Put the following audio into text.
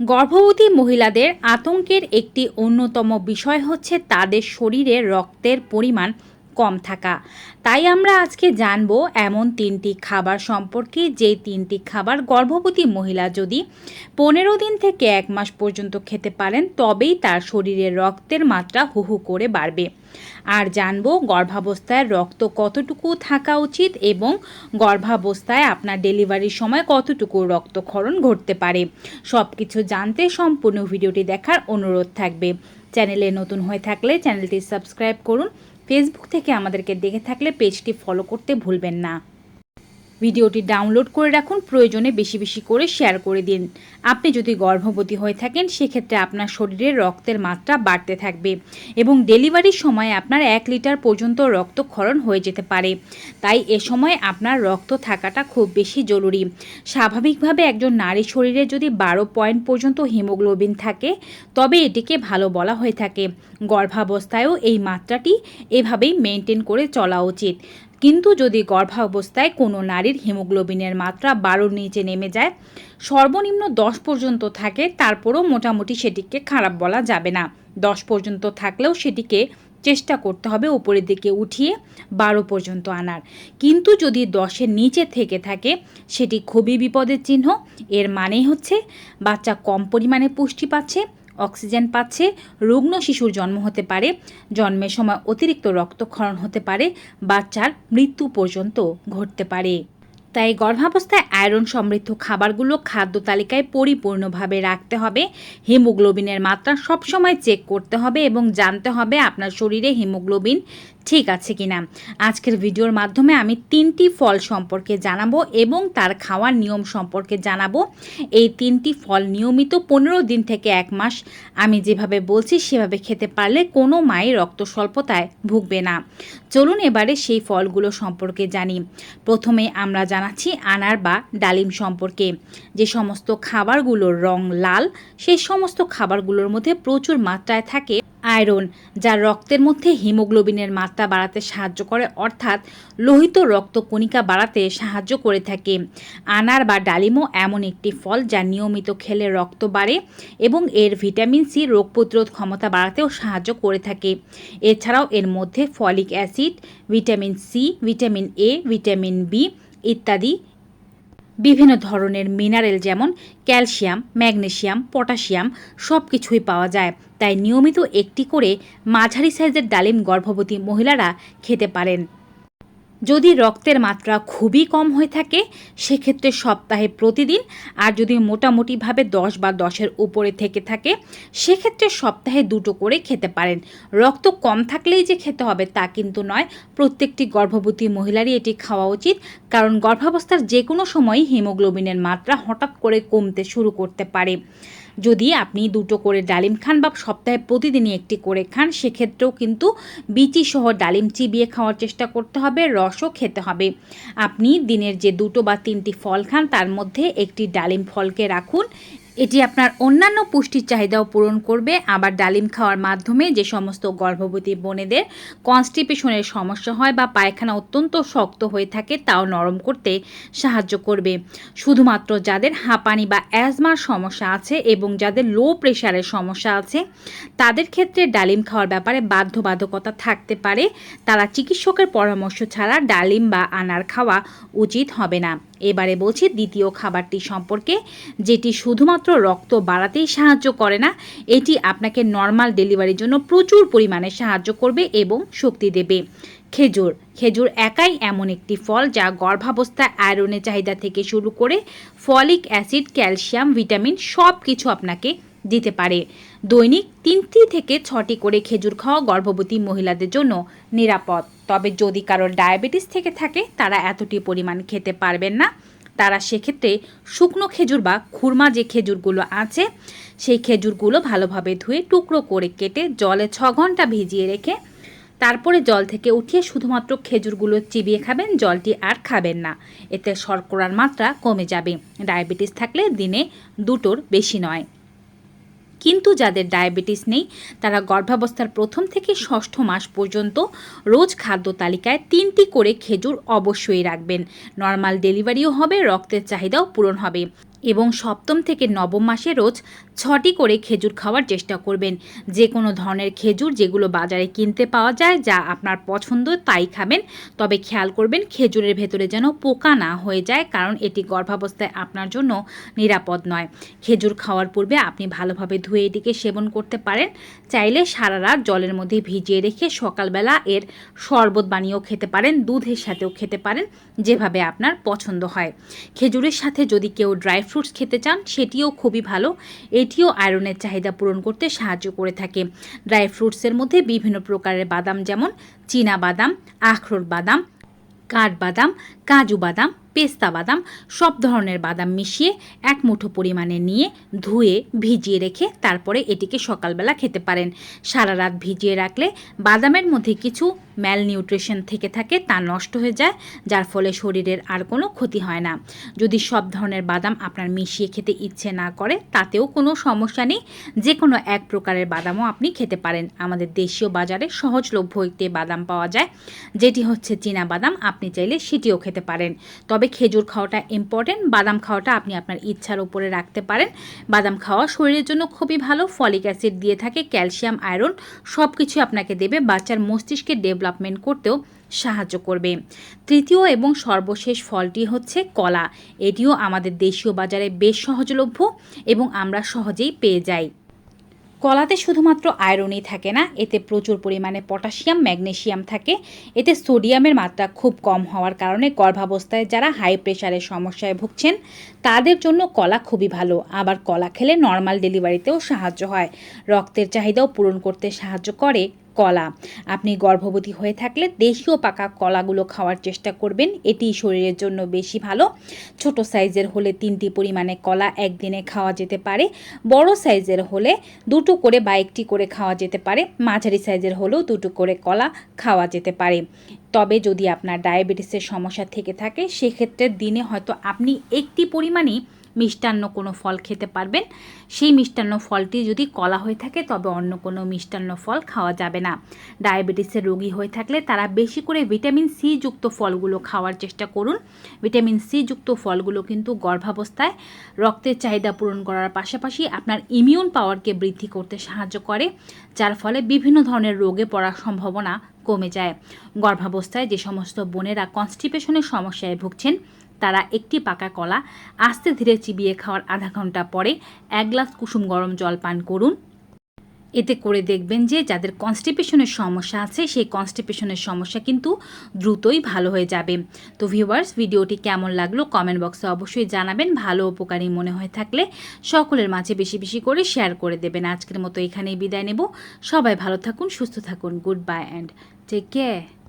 গর্ভবতী মহিলাদের আতঙ্কের একটি অন্যতম বিষয় হচ্ছে তাদের শরীরে রক্তের পরিমাণ কম থাকা। তাই আমরা আজকে জানব এমন তিনটি খাবার সম্পর্কে যে তিনটি খাবার গর্ভবতী মহিলা যদি পনেরো দিন থেকে এক মাস পর্যন্ত খেতে পারেন, তবেই তার শরীরে রক্তের মাত্রা হু হু করে বাড়বে। আর জানব গর্ভাবস্থায় রক্ত কতটুকু থাকা উচিত এবং গর্ভাবস্থায় আপনার ডেলিভারির সময় কতটুকু রক্তক্ষরণ ঘটতে পারে। সব কিছু জানতে সম্পূর্ণ ভিডিওটি দেখার অনুরোধ থাকবে। চ্যানেলে নতুন হয়ে থাকলে চ্যানেলটি সাবস্ক্রাইব করুন। ফেসবুক থেকে আমাদেরকে দেখে থাকলে পেজটি ফলো করতে ভুলবেন না। ভিডিওটি ডাউনলোড করে রাখুন, প্রয়োজনে বেশি বেশি করে শেয়ার করে দিন। আপনি যদি গর্ভবতী হয়ে থাকেন, সেক্ষেত্রে আপনার শরীরে রক্তের মাত্রা বাড়তে থাকবে এবং ডেলিভারির সময় আপনার এক লিটার পর্যন্ত রক্তক্ষরণ হয়ে যেতে পারে। তাই এ সময় আপনার রক্ত থাকাটা খুব বেশি জরুরি। স্বাভাবিকভাবে একজন নারী শরীরে যদি বারো পয়েন্ট পর্যন্ত হিমোগ্লোবিন থাকে, তবে এটিকে ভালো বলা হয়ে থাকে। গর্ভাবস্থায়ও এই মাত্রাটি এভাবেই মেনটেন করে চলা উচিত। কিন্তু যদি গর্ভাবস্থায় কোনো নারীর হিমোগ্লোবিনের মাত্রা বারোর নিচে নেমে যায়, সর্বনিম্ন দশ পর্যন্ত থাকে, তারপরও মোটামুটি সেটিকে খারাপ বলা যাবে না। দশ পর্যন্ত থাকলেও সেটিকে চেষ্টা করতে হবে উপরের দিকে উঠিয়ে বারো পর্যন্ত আনার। কিন্তু যদি দশের নিচে থেকে থাকে, সেটি খুবই বিপদের চিহ্ন। এর মানে হচ্ছে বাচ্চা কম পরিমাণে পুষ্টি পাচ্ছে অক্সিজেন পাচ্ছে, রুগ্ন শিশুর জন্ম হতে পারে, জন্মের সময় অতিরিক্ত রক্তক্ষরণ হতে পারে, বাচ্চার মৃত্যু পর্যন্ত ঘটতে পারে। তাই গর্ভাবস্থায় আয়রন সমৃদ্ধ খাবারগুলো খাদ্য তালিকায় পরিপূর্ণভাবে রাখতে হবে। হিমোগ্লোবিনের মাত্রা সবসময় চেক করতে হবে এবং জানতে হবে আপনার শরীরে হিমোগ্লোবিন ঠিক আছে কিনা। আজকের ভিডিওর মাধ্যমে আমি তিনটি ফল সম্পর্কে জানাব এবং তার খাওয়ার নিয়ম সম্পর্কে জানাব। এই তিনটি ফল নিয়মিত পনেরো দিন থেকে এক মাস, আমি যেভাবে বলছি সেভাবে খেতে পারলে কোনো মায়ের রক্ত স্বল্পতায় ভুগবে না। চলুন এবারে সেই ফলগুলো সম্পর্কে জানি। প্রথমে আমরা জানাচ্ছি আনার বা ডালিম সম্পর্কে। যে সমস্ত খাবারগুলোর রং লাল, সেই সমস্ত খাবারগুলোর মধ্যে প্রচুর মাত্রায় থাকে আয়রন, যা রক্তের মধ্যে হিমোগ্লোবিনের মাত্রা বাড়াতে সাহায্য করে, অর্থাৎ লোহিত রক্তকণিকা বাড়াতে সাহায্য করে থাকে। আনার বা ডালিমও এমন একটি ফল যা নিয়মিত খেলে রক্ত বাড়ে এবং এর ভিটামিন সি রোগ প্রতিরোধ ক্ষমতা বাড়াতেও সাহায্য করে থাকে। এছাড়াও এর মধ্যে folic acid, vitamin C, vitamin A, vitamin B ইত্যাদি বিভিন্ন ধরনের মিনারেল যেমন ক্যালসিয়াম ম্যাগনেশিয়াম পটাশিয়াম সব কিছুই পাওয়া যায়। তাই নিয়মিত একটি করে মাঝারি সাইজের ডালিম গর্ভবতী মহিলারা খেতে পারেন। যদি রক্তের মাত্রা খুবই কম হয়ে থাকে, সেক্ষেত্রে সপ্তাহে প্রতিদিন আর যদি মোটামুটিভাবে দশ বা দশের উপরে থেকে থাকে, সেক্ষেত্রে সপ্তাহে দুটো করে খেতে পারেন। রক্ত কম থাকলেই যে খেতে হবে তা কিন্তু নয়। প্রত্যেকটি গর্ভবতী মহিলারই এটি খাওয়া উচিত। কারণ গর্ভাবস্থার যে কোনো সময় হিমোগ্লোবিনের মাত্রা হঠাৎ করে কমতে শুরু করতে পারে। যদি আপনি দুটো করে ডালিম খান বা সপ্তাহে প্রতিদিনই একটি করে খান, সেক্ষেত্রেও কিন্তু বিচি সহ ডালিম চিবিয়ে খাওয়ার চেষ্টা করতে হবে, রসও খেতে হবে। আপনি দিনের যে দুটো বা তিনটি ফল খান, তার মধ্যে একটি ডালিম ফলকে রাখুন। এটি আপনার অন্যান্য পুষ্টির চাহিদাও পূরণ করবে। আবার ডালিম খাওয়ার মাধ্যমে যে সমস্ত গর্ভবতী বোনেদের কনস্টিপেশনের সমস্যা হয় বা পায়খানা অত্যন্ত শক্ত হয়ে থাকে, তাও নরম করতে সাহায্য করবে। শুধুমাত্র যাদের হাঁপানি বা অ্যাজমার সমস্যা আছে এবং যাদের লো প্রেশারের সমস্যা আছে, তাদের ক্ষেত্রে ডালিম খাওয়ার ব্যাপারে বাধ্যবাধকতা থাকতে পারে। তারা চিকিৎসকের পরামর্শ ছাড়া ডালিম বা আনার খাওয়া উচিত হবে না। এবারে বলছি দ্বিতীয় খাবারটি সম্পর্কে, যেটি শুধুমাত্র রক্ত বাড়াতেই সাহায্য করে না, এটি আপনাকে নর্মাল ডেলিভারির জন্য প্রচুর পরিমাণে সাহায্য করবে এবং শক্তি দেবে। খেজুর খেজুর একাই এমন একটি ফল যা গর্ভাবস্থায় আয়রনের চাহিদা থেকে শুরু করে ফলিক অ্যাসিড, ক্যালসিয়াম, ভিটামিন সব কিছু আপনাকে দিতে পারে। দৈনিক তিনটি থেকে ছটি করে খেজুর খাওয়া গর্ভবতী মহিলাদের জন্য নিরাপদ। তবে যদি কারোর ডায়াবেটিস থেকে থাকে, তারা এতটি পরিমাণ খেতে পারবেন না। তারা সেক্ষেত্রে শুকনো খেজুর বা খুরমা যে খেজুরগুলো আছে, সেই খেজুরগুলো ভালোভাবে ধুয়ে টুকরো করে কেটে জলে ছ ঘণ্টা ভিজিয়ে রেখে তারপরে জল থেকে উঠিয়ে শুধুমাত্র খেজুরগুলো চিবিয়ে খাবেন, জলটি আর খাবেন না। এতে শর্করার মাত্রা কমে যাবে। ডায়াবেটিস থাকলে দিনে দুটোর বেশি নয়। কিন্তু যাদের ডায়াবেটিস নেই, তারা গর্ভাবস্থার প্রথম থেকে ষষ্ঠ মাস পর্যন্ত রোজ খাদ্য তালিকায় তিনটি করে খেজুর অবশ্যই রাখবেন। নর্মাল ডেলিভারিও হবে, রক্তের চাহিদাও পূরণ হবে। এবং সপ্তম থেকে নবম মাসে রোজ ছটি করে খেজুর খাওয়ার চেষ্টা করবেন। যে কোনো ধরনের খেজুর যেগুলো বাজারে কিনতে পাওয়া যায়, যা আপনার পছন্দ তাই খাবেন। তবে খেয়াল করবেন, খেজুরের ভেতরে যেন পোকা না হয়ে যায়, কারণ এটি গর্ভাবস্থায় আপনার জন্য নিরাপদ নয়। খেজুর খাওয়ার পূর্বে আপনি ভালোভাবে ধুয়ে এটিকে সেবন করতে পারেন। চাইলে সারা রাত জলের মধ্যে ভিজিয়ে রেখে সকালবেলা এর শরবত বানিয়েও খেতে পারেন, দুধের সাথেও খেতে পারেন, যেভাবে আপনার পছন্দ হয়। খেজুরের সাথে যদি কেউ ড্রাই ফ্রুটস খেতে চান, সেটিও খুবই ভালো। এটিও আয়রনের চাহিদা পূরণ করতে সাহায্য করে থাকে। ড্রাই ফ্রুটসের মধ্যে বিভিন্ন প্রকারের বাদাম যেমন, চীনা বাদাম, আখরোট বাদাম কাঠবাদাম কাজু বাদাম পেস্তা বাদাম, সব ধরনের বাদাম মিশিয়ে এক মুঠো পরিমাণে নিয়ে ধুয়ে ভিজিয়ে রেখে তারপরে এটিকে সকালবেলা খেতে পারেন। সারা রাত ভিজিয়ে রাখলে বাদামের মধ্যে কিছু ম্যাল নিউট্রিশন থেকে থাকে, তা নষ্ট হয়ে যায়, যার ফলে শরীরের আর কোনো ক্ষতি হয় না। যদি সব ধরনের বাদাম আপনার মিশিয়ে খেতে ইচ্ছে না করে, তাতেও কোনো সমস্যা নেই। যে কোনো এক প্রকারের বাদামও আপনি খেতে পারেন। আমাদের দেশীয় বাজারে সহজলভ্য একটি বাদাম পাওয়া যায়, যেটি হচ্ছে চীনা বাদাম, আপনি চাইলে সেটিও খেতে পারেন। তবে খেজুর খাওয়াটা ইম্পর্টেন্ট বাদাম খাওয়াটা আপনি আপনার ইচ্ছার উপরে রাখতে পারেন। বাদাম খাওয়া শরীরের জন্য খুবই ভালো, ফলিক অ্যাসিড দিয়ে থাকে, ক্যালসিয়াম, আয়রন সব কিছু আপনাকে দেবে, বাচ্চার মস্তিষ্কের ডেভেলপমেন্ট করতেও সাহায্য করবে। তৃতীয় এবং সর্বশেষ ফলটি হচ্ছে কলা। এটিও আমাদের দেশীয় বাজারে বেশ সহজলভ্য এবং আমরা সহজেই পেয়ে যাই। কলাতে শুধুমাত্র আয়রনই থাকে না, এতে প্রচুর পরিমাণে পটাশিয়াম, ম্যাগনেশিয়াম থাকে। এতে সোডিয়ামের মাত্রা খুব কম হওয়ার কারণে গর্ভাবস্থায় যারা হাই প্রেশারের সমস্যায় ভুগছেন, তাদের জন্য কলা খুবই ভালো। আবার কলা খেলে নর্মাল ডেলিভারিতেও সাহায্য হয়। রক্তের চাহিদাও পূরণ করতে সাহায্য করে। কলা। আপনি গর্ভবতী হয়ে থাকলে দেশীয় পাকা কলাগুলো খাওয়ার চেষ্টা করবেন, এটি শরীরের জন্য বেশি ভালো। ছোট সাইজের হলে তিনটি পরিমাণে কলা একদিনে খাওয়া যেতে পারে, বড় সাইজের হলে দুটো করে বা একটি করে খাওয়া যেতে পারে, মাঝারি সাইজের হলেও দুটো করে কলা খাওয়া যেতে পারে। তবে যদি আপনার ডায়াবেটিসের সমস্যা থেকে থাকে, সেক্ষেত্রে দিনে হয়তো আপনি একটি পরিমাণেই মিষ্টান্ন কোনো ফল খেতে পারবেন। সেই মিষ্টান্ন ফলটি যদি কলা হয়ে থাকে, তবে অন্য কোনো মিষ্টান্ন ফল খাওয়া যাবে না। ডায়াবেটিসের রোগী হয়ে থাকলে তারা বেশি করে ভিটামিন সি যুক্ত ফলগুলো খাওয়ার চেষ্টা করুন। ভিটামিন সি যুক্ত ফলগুলো কিন্তু গর্ভাবস্থায় রক্তের চাহিদা পূরণ করার পাশাপাশি আপনার ইমিউন পাওয়ারকে বৃদ্ধি করতে সাহায্য করে, যার ফলে বিভিন্ন ধরনের রোগে পড়ার সম্ভাবনা কমে যায়। গর্ভাবস্থায় যে সমস্ত বোনেরা কনস্টিপেশনের সমস্যায় ভুগছেন তারা একটি পাকা কলা আস্তে ধীরে চিবিয়ে খাওয়ার আধা ঘণ্টা পরে এক গ্লাস কুসুম গরম জল পান করুন। এতে করে দেখবেন যে যাদের কনস্টিপেশনের সমস্যা আছে, সেই কনস্টিপেশনের সমস্যা কিন্তু দ্রুতই ভালো হয়ে যাবে। তো ভিউয়ার্স ভিডিওটি কেমন লাগল কমেন্ট বক্সে অবশ্যই জানাবেন। ভালো উপকারী মনে হয়ে থাকলে সকলের মাঝে বেশি বেশি করে শেয়ার করে দেবেন। আজকের মতো এখানেই বিদায় নেব। সবাই ভালো থাকুন, সুস্থ থাকুন। Good bye and take care